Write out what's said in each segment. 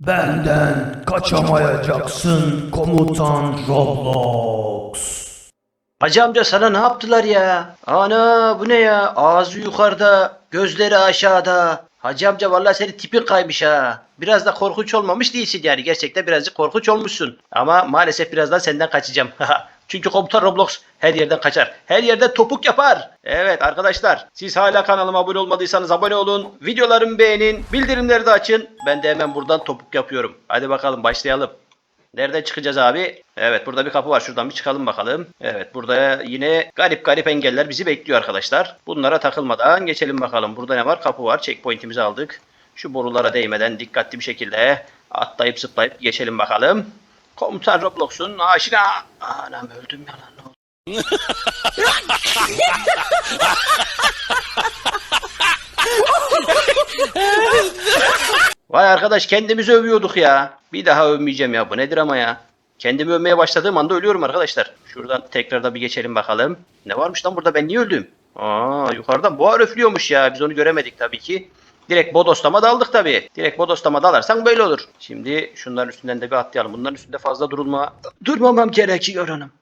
Benden kaçamayacaksın komutan Roblox. Hacı amca sana ne yaptılar ya? Ana bu ne ya? Ağzı yukarıda, gözleri aşağıda. Hacı amca vallahi senin tipin kaymış ha. Biraz da korkunç olmamış değilsin yani. Gerçekten birazcık korkunç olmuşsun. Ama maalesef birazdan senden kaçacağım. Çünkü komutan Roblox her yerden kaçar. Her yerden topuk yapar. Evet arkadaşlar siz hala kanalıma abone olmadıysanız abone olun. Videolarımı beğenin. Bildirimleri de açın. Ben de hemen buradan topuk yapıyorum. Hadi bakalım başlayalım. Nereden çıkacağız abi? Evet burada bir kapı var. Şuradan bir çıkalım bakalım. Evet burada yine garip garip engeller bizi bekliyor arkadaşlar. Bunlara takılmadan geçelim bakalım. Burada ne var? Kapı var. Checkpoint'imizi aldık. Şu borulara değmeden dikkatli bir şekilde atlayıp zıplayıp geçelim bakalım. Komutan Roblox'un aşina... Anam öldüm ya lan ne oldu? Vay arkadaş kendimizi övüyorduk ya. Bir daha övmeyeceğim ya. Bu nedir ama ya? Kendimi övmeye başladığım anda ölüyorum arkadaşlar. Şuradan tekrar da bir geçelim bakalım. Ne varmış lan burada ben niye öldüm? Aa yukarıdan buhar öflüyormuş ya. Biz onu göremedik tabii ki. Direkt bodoslama daldık tabii. Direkt bodoslama dalarsan böyle olur. Şimdi şunların üstünden de bir atlayalım. Bunların üstünde fazla durulma... Durmamam gerekiyor hanım.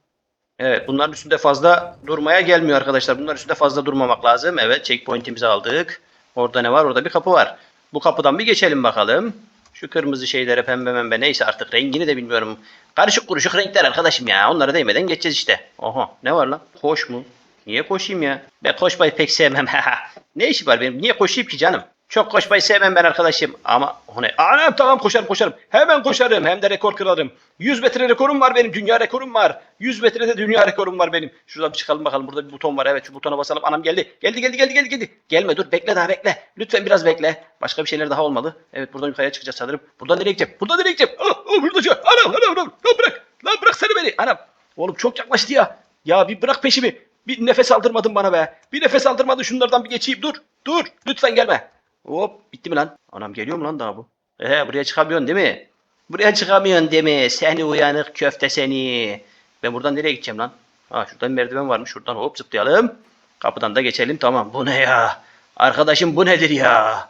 Evet bunların üstünde fazla durmaya gelmiyor arkadaşlar. Bunların üstünde fazla durmamak lazım. Evet checkpoint'imizi aldık. Orada ne var? Orada bir kapı var. Bu kapıdan bir geçelim bakalım. Şu kırmızı şeylere pembe membe neyse artık rengini de bilmiyorum. Karışık kuruşuk renkler arkadaşım ya. Onlara değmeden geçeceğiz işte. Oha ne var lan? Koş mu? Niye koşayım ya? Ben koşmayı pek sevmem. ne işi var benim? Niye koşayım ki canım? Çok koşmayı sevmem ben arkadaşım. Ama ne? Anam tamam koşarım koşarım. Hemen koşarım. Hem de rekor kırarım. 100 metre rekorum var benim. Dünya rekorum var. 100 metrede dünya rekorum var benim. Şuradan bir çıkalım bakalım. Burada bir buton var. Evet şu butona basalım. Anam geldi. Geldi geldi geldi geldi geldi. Gelme dur bekle daha bekle. Lütfen biraz bekle. Başka bir şeyler daha olmalı. Evet buradan yukarıya çıkacağız sanırım. Buradan nereye gideceğim? Buradan nereye gideceğim? Ah, burada şu. Anam anam anam. Lan bırak. Lan bırak seni beni. Anam. Oğlum çok yaklaştı ya. Ya bir bırak peşimi. Bir nefes aldırmadın bana be. Bir nefes aldırmadın şunlardan bir geçeyim. Dur. Dur. Lütfen gelme. Hop bitti mi lan? Anam geliyor mu lan daha bu? Ehe buraya çıkamıyorsun değil mi? Buraya çıkamıyorsun değil mi? Seni uyanık köfte seni. Ben buradan nereye gideceğim lan? Ha şuradan merdiven varmış. Şuradan hop zıplayalım. Kapıdan da geçelim. Tamam. Bu ne ya? Arkadaşım bu nedir ya?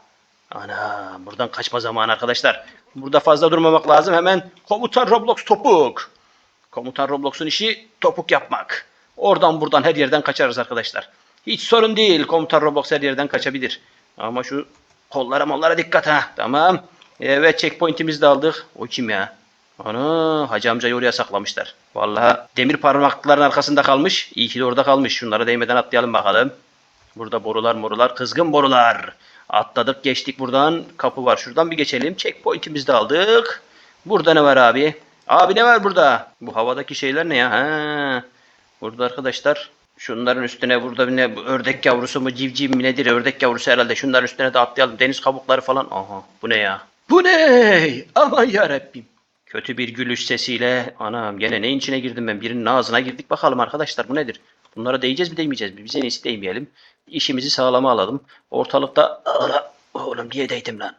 Ana buradan kaçma zamanı arkadaşlar. Burada fazla durmamak lazım. Hemen komutan Roblox topuk. Komutan Roblox'un işi topuk yapmak. Oradan buradan her yerden kaçarız arkadaşlar. Hiç sorun değil. Komutan Roblox her yerden kaçabilir. Ama şu kollara mollara dikkat ha. Tamam. Evet checkpoint'imizi de aldık. O kim ya? Ana hacı amcayı oraya saklamışlar. Vallahi demir parmaklıkların arkasında kalmış. İyi ki de orada kalmış. Şunlara değmeden atlayalım bakalım. Burada borular morular. Kızgın borular. Atladık geçtik buradan. Kapı var. Şuradan bir geçelim. Checkpoint'imizi de aldık. Burada ne var abi? Abi ne var burada? Bu havadaki şeyler ne ya? Ha. Burada arkadaşlar şunların üstüne burada ne ördek yavrusu mu civciv mi nedir? Ördek yavrusu herhalde. Şunların üstüne de atlayalım. Deniz kabukları falan. Aha bu ne ya? Bu ne? Aman yarabbim. Kötü bir gülüş sesiyle anam gene neyin içine girdim ben? Birinin ağzına girdik bakalım arkadaşlar bu nedir? Bunlara değeceğiz mi değmeyeceğiz mi? Bize neyse değmeyelim. İşimizi sağlama alalım. Ortalıkta oğlum niye değdim lan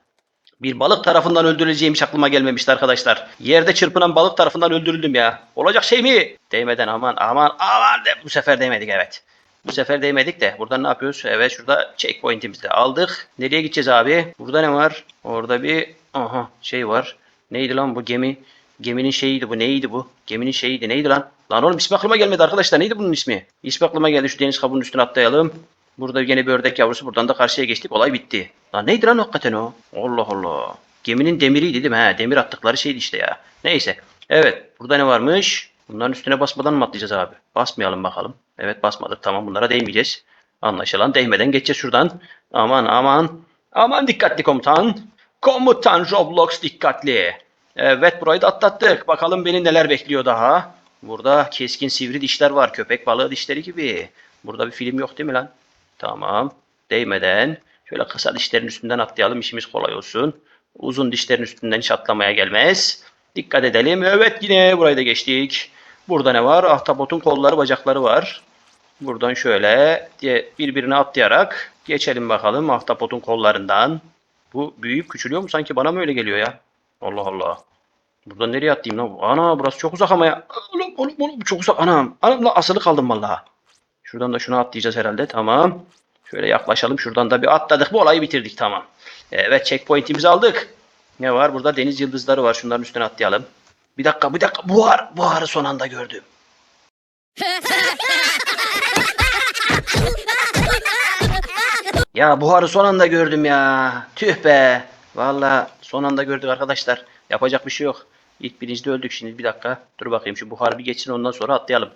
bir balık tarafından öldürüleceğim hiç aklıma gelmemişti arkadaşlar. Yerde çırpınan balık tarafından öldürüldüm ya. Olacak şey mi? Değmeden aman aman aman de bu sefer değmedik evet. Bu sefer değmedik de buradan ne yapıyoruz? Evet şurada checkpoint'imizi de aldık. Nereye gideceğiz abi? Burada ne var? Orada bir aha şey var. Neydi lan bu gemi? Geminin şeyiydi bu. Neydi bu? Geminin şeyiydi. Neydi lan? Lan oğlum ismi aklıma gelmedi arkadaşlar. Neydi bunun ismi? İsmi aklıma geldi. Şu deniz kabuğunun üstüne atlayalım. Burada yine bir ördek yavrusu. Buradan da karşıya geçtik. Olay bitti. Lan neydi lan hakikaten o? Allah Allah. Geminin demiriydi değil mi? Ha, demir attıkları şeydi işte ya. Neyse. Evet. Burada ne varmış? Bunların üstüne basmadan mı atlayacağız abi? Basmayalım bakalım. Evet basmadık. Tamam bunlara değmeyeceğiz. Anlaşılan değmeden geçeceğiz şuradan. Aman aman. Aman dikkatli komutan. Komutan Roblox dikkatli. Evet burayı da atlattık. Bakalım beni neler bekliyor daha. Burada keskin sivri dişler var. Köpek balığı dişleri gibi. Burada bir film yok değil mi lan? Tamam. Değmeden şöyle kısa dişlerin üstünden atlayalım işimiz kolay olsun. Uzun dişlerin üstünden hiç atlamaya gelmez. Dikkat edelim. Evet yine burayı da geçtik. Burada ne var? Ahtapotun kolları bacakları var. Buradan şöyle birbirine atlayarak geçelim bakalım ahtapotun kollarından. Bu büyüyüp küçülüyor mu? Sanki bana mı öyle geliyor ya? Allah Allah. Buradan nereye atlayayım lan? Ana burası çok uzak ama ya. Oğlum oğlum oğlum çok uzak. Anam. Anam lan asılı kaldım vallahi. Şuradan da şunu atlayacağız herhalde. Tamam. Şöyle yaklaşalım. Şuradan da bir atladık. Bu olayı bitirdik. Tamam. Evet checkpoint'imizi aldık. Ne var? Burada deniz yıldızları var. Şunların üstüne atlayalım. Bir dakika, bir dakika. Buhar, buharı son anda gördüm. Ya buharı son anda gördüm ya. Tüh be. Valla son anda gördük arkadaşlar. Yapacak bir şey yok. İlk birincide öldük şimdi bir dakika. Dur bakayım şu buhar bir geçsin ondan sonra atlayalım.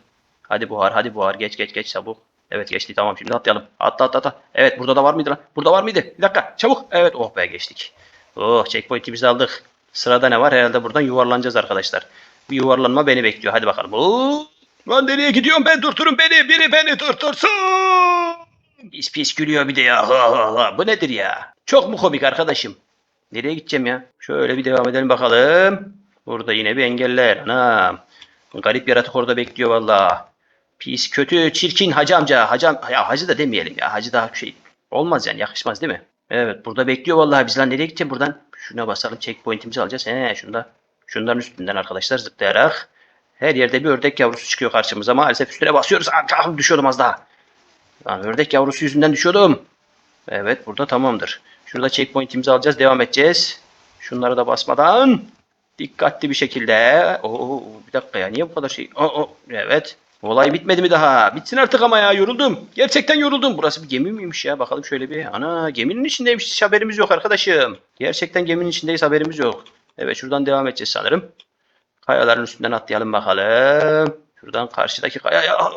Hadi buhar hadi buhar geç geç geç çabuk. Evet geçti tamam şimdi atlayalım. Atla atla atla. Evet burada da var mıydı lan? Burada var mıydı? Bir dakika çabuk. Evet oh be geçtik. Oh checkpoint'imizi aldık. Sırada ne var? Herhalde buradan yuvarlanacağız arkadaşlar. Bir yuvarlanma beni bekliyor. Hadi bakalım. Oo! Lan nereye gidiyorum ben? Durdurun beni. Biri beni durdursun. Pis pis gülüyor bir de ya. Ha, ha, ha. Bu nedir ya? Çok mu komik arkadaşım? Nereye gideceğim ya? Şöyle bir devam edelim bakalım. Burada yine bir engeller. Anam. Garip yaratık orada bekliyor valla. Pis, kötü, çirkin hacı amca. Hacı, ya hacı da demeyelim ya. Hacı daha şey olmaz yani yakışmaz değil mi? Evet burada bekliyor vallahi biz lan nereye gideceğim buradan? Şuna basalım checkpoint'imizi alacağız. He şunda. Şunların üstünden arkadaşlar zıplayarak. Her yerde bir ördek yavrusu çıkıyor karşımıza. Maalesef üstüne basıyoruz. Ah, ah, düşüyordum az daha. Lan ördek yavrusu yüzünden düşüyordum. Evet burada tamamdır. Şurada checkpoint'imizi alacağız. Devam edeceğiz. Şunları da basmadan dikkatli bir şekilde. Oo, bir dakika ya niye bu kadar şey? Oo, evet. Olay bitmedi mi daha? Bitsin artık ama ya yoruldum. Gerçekten yoruldum. Burası bir gemi miymiş ya? Bakalım şöyle bir. Ana geminin içindeymiş. Hiç haberimiz yok arkadaşım. Gerçekten geminin içindeyiz haberimiz yok. Evet şuradan devam edeceğiz sanırım. Kayaların üstünden atlayalım bakalım. Şuradan karşıdaki kaya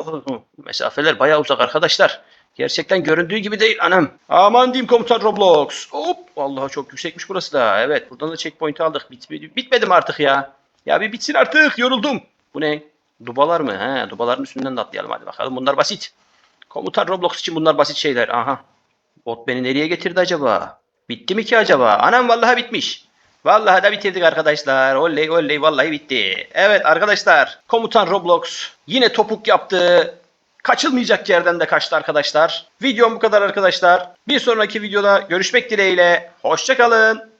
mesafeler bayağı uzak arkadaşlar. Gerçekten göründüğü gibi değil anam. Aman diyeyim komutan Roblox. Hop vallahi çok yüksekmiş burası da. Evet buradan da checkpoint'i aldık. Bitmedi, bitmedim artık ya. Ya bir bitsin artık yoruldum. Bu ne? Dubalar mı? He, dubaların üstünden de atlayalım hadi bakalım. Bunlar basit. Komutan Roblox için bunlar basit şeyler. Aha. Bot beni nereye getirdi acaba? Bitti mi ki acaba? Anam vallahi bitmiş. Vallahi da bitirdik arkadaşlar. Oley oley vallahi bitti. Evet arkadaşlar. Komutan Roblox yine topuk yaptı. Kaçılmayacak yerden de kaçtı arkadaşlar. Videom bu kadar arkadaşlar. Bir sonraki videoda görüşmek dileğiyle. Hoşçakalın.